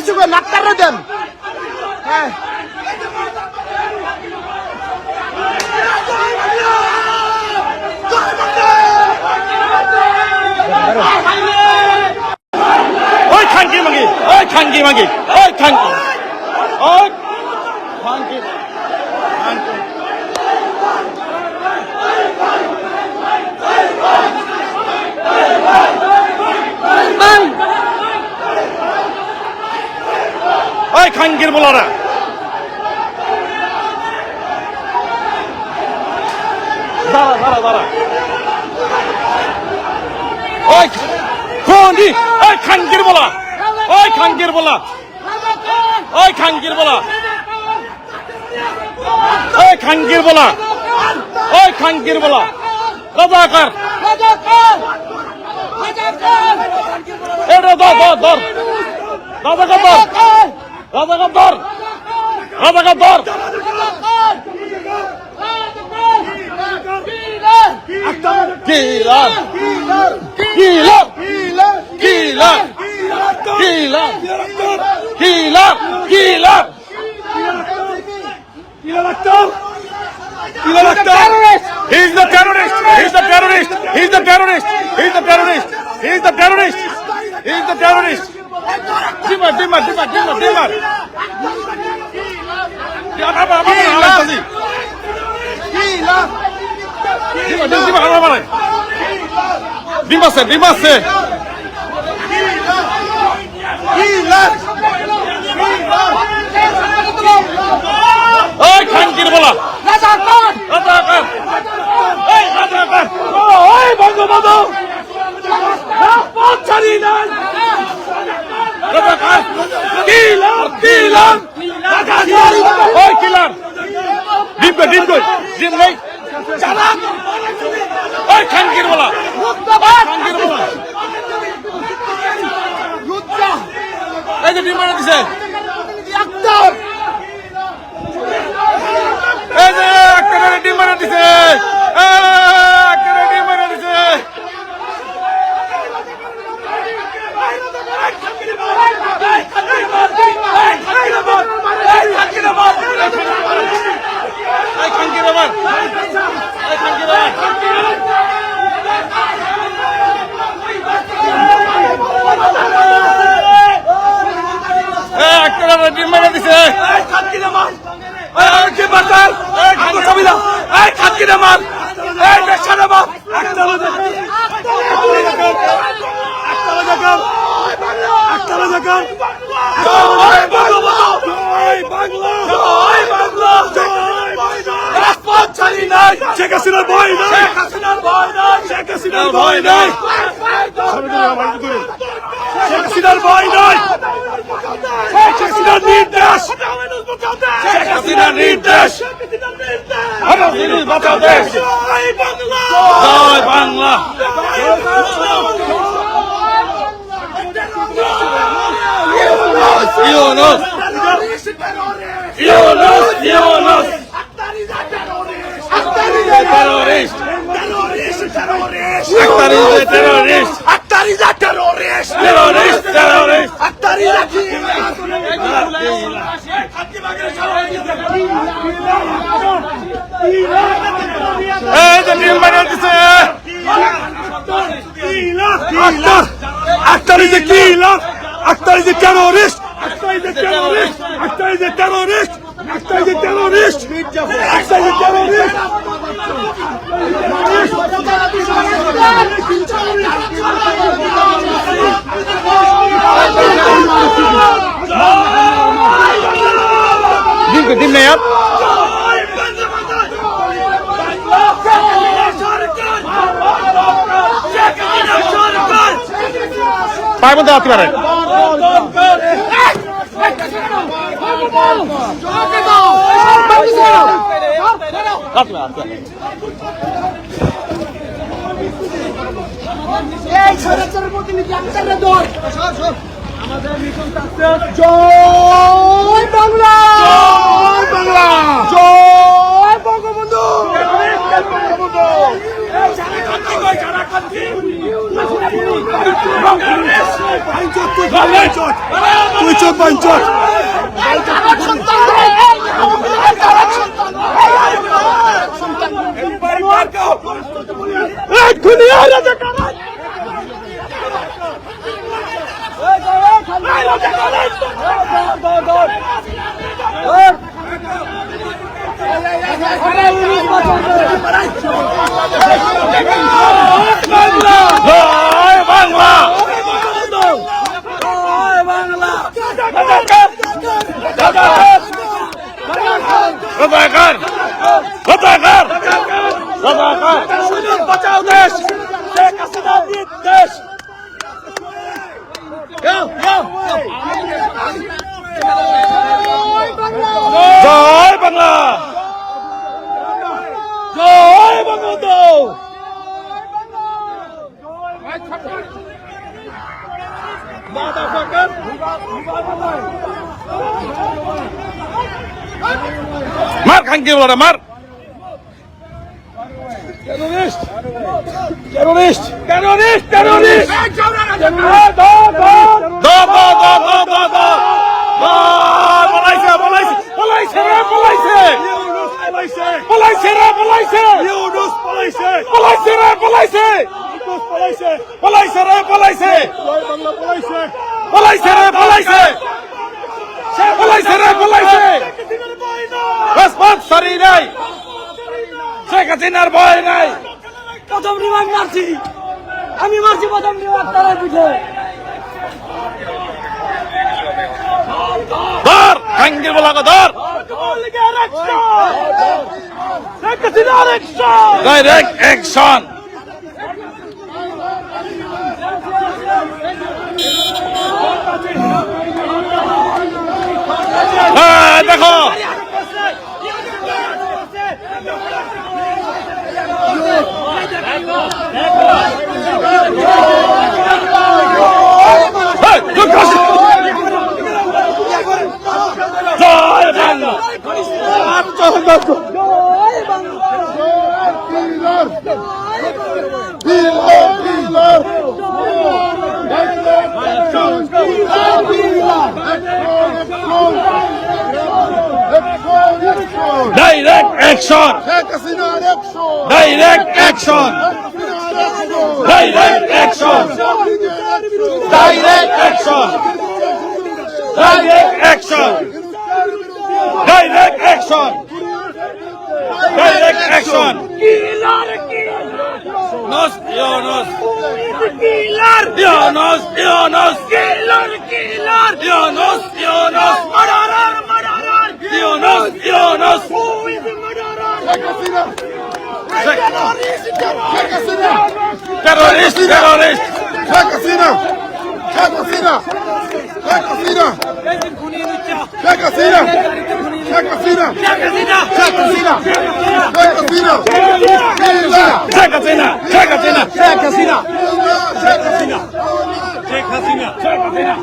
কিছু করে ডাক্তাররা দেন। হ্যাঁ। ওই খানকি মাগি, ওই খানকি মাগি, ওই খানকি ওই খানকি। ওই খানকির বলারা দাঁড়া দাঁড়া দাঁড়া ওই খনি ওই খানকির বলা ওই খানকির বলা ওই খানকির বলা ওই খানকির বলা ওই খানকির বলা রাজাকার এটা ধর ধর ধর রাজাকার ধর রাজাকার ধর রাজাকার ধর killer killer killer killer killer killer He's the terrorist. He's the terrorist. He's the terrorist. He's the terrorist. He's the terrorist. He's the terrorist. Dimar, dimar, dimar, Dimar, dimar, dimar, dimar, dimar. ডিম আছে ডিম আছে খানকির বলা বঙ্গবন্ধু রাজপথ ছাড়ি নাই কিলার কিলার ওই কিলার ডিম কই ডিম কই ডিম নেই চালাক ওই খানকির বলা খানকির বলা এই যে ডিম মারা দিছে এই যে একটা ডিম মারা দিছে একটা ডিম মারা দিছে এই খানকির আবার এই খানকির আবার এই একটা ডিম মারা দিছে শেখ হাসিনার ভয় নাই। শেখ হাসিনার ভয় নাই। শেখ হাসিনার ভয় নাই। শেখ হাসিনার ভয় নাই। শেখ হাসিনার নির্দেশ। শেখ হাসিনার নির্দেশ। বাঁচাও দেশ জয় Bangla Yunus Yunus Yunus terrorist terrorist Akhtar is a terrorist. terrorist terrorist Akhtar is a এই যে ডিম মারা দিছে Akhtar, Akhtar is a killer. Akhtar is a terrorist. Akhtar is a terrorist. Akhtar is a terrorist. Akhtar is a terrorist. Akhtar is a terrorist. ডিম ডিম নেই আর পায়ের মধ্যে আসতে পারে আসতে পারে, আসতে পারে। এই স্বৈরাচারের প্রতিনিধি আক্তারের দল। জয় বাংলা! জয় বাংলা! জয় বঙ্গবন্ধু বঙ্গবন্ধু বাইঞ্চোদ, তুই চোখ বাইঞ্চোদ। তুই চোখ বাইঞ্চোদ। এই দুনিয়া রাজাকার জয় বাংলা রাজাকার রাজাকার রাজাকার বাঁচাও দেশ শেখ হাসিনা জিত দেশ জয় বাংলা জয় বঙ্গবন্ধু মার খাঙ্কি বলা মার। Terrorist terrorist terrorist terrorist. দো দো দো দো দো দো পলাইছে পলাইছে পলাইছে পলাইছে ইউনুস পলাইছে পলাইছে রে পলাইছে ইউনুস পলাইছে পলাইছে রে পলাইছে ইউনুস পলাইছে পলাইছে রে পলাইছে জয় বাংলা পলাইছে পলাইছে রে পলাইছে পলাইছে রে পলাইছে রাজপথ সারি নাই শেখ হাসিনার ভয় নাই প্রথম রিমান্ড মারছি আমি মারছি প্রথম রিমান্ড তারা বুঝে ধর খাঙ্গি বলা ধর ডাইরেক্ট অ্যাকশন দেখো! Direct action direct action direct action direct action direct action direct action direct action Nos, Diyorsunuz, diyorsunuz. Bu bizim Madaras. Şakasıyla. Terörist, şakasıyla. Terörist, terörist. Şakasıyla. Şakasıyla. Şakasıyla. Şakasıyla. Şakasıyla. Şakasıyla. Şakasıyla. Şakasıyla. Sheikh Hasina! Sheikh Hasina! Sheikh Hasina! Sheikh Hasina! Sheikh Hasina! Sheikh Hasina!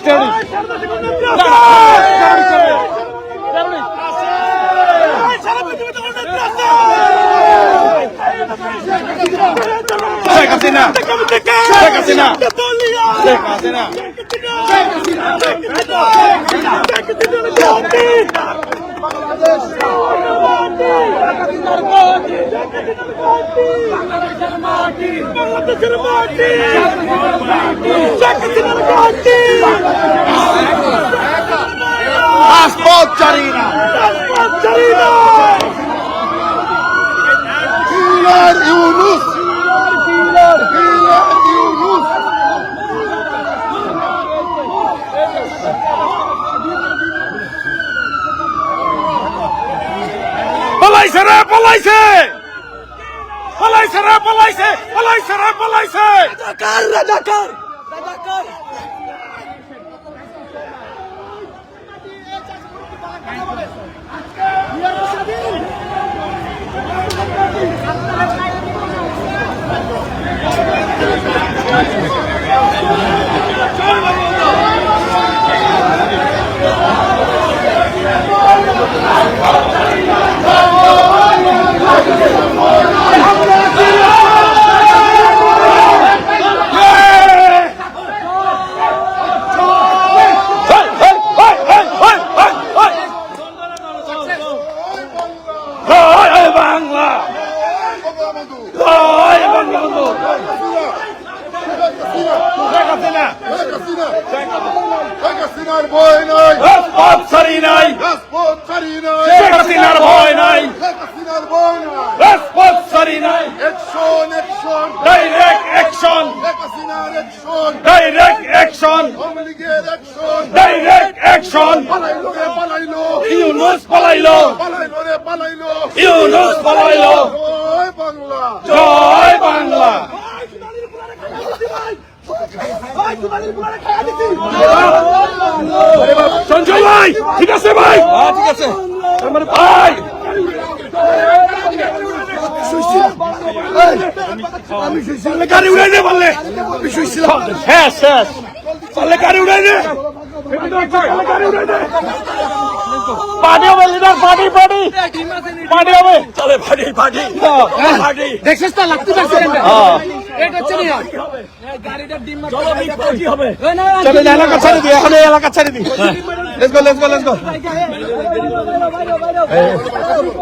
Terrorist, terrorist. Check Hasina, check Hasina, check Hasina. Passport চারি না। কিলার ইউনুস পলাইছে রে পলাইছে! পলাইছে রে পলাইছে পলাইছে রে পলাইছে! রাজাকার রাজাকার! রাজাকার! আজকে নাই রাজপথ নাই action action direct action Sheikh হাসিনার অ্যাকশন ডাইরেক্ট অ্যাকশন আওয়ামী লীগের অ্যাকশন ডাইরেক্ট অ্যাকশন পালাইলো রে পালাইলো ইউনুস পালাইলো পালাইলো রে পালাইলো ইউনুস পালাইলো জয় বাংলা জয় বাংলা সঞ্জয় ভাই ঠিক আছে ভাই? ঠিক আছে। ভাই। গাড়ি উড়াই শেষ শেষ পারলে গাড়ি উড়াই হবে লিডার হবে চলে দেখছিস তো লাগতে পারছে এটা হচ্ছে না গাড়িটার ডিম চলো হবে চলে এলাকা ছেড়ে দি এখন এই এলাকা ছেড়ে দি let's go let's go let's go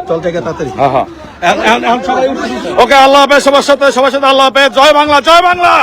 চল থেকে তাড়াতাড়ি। ওকে আল্লাহ হাফেজ সবার সাথে সবার সাথে আল্লাহ হাফেজ। জয় বাংলা জয় বাংলা।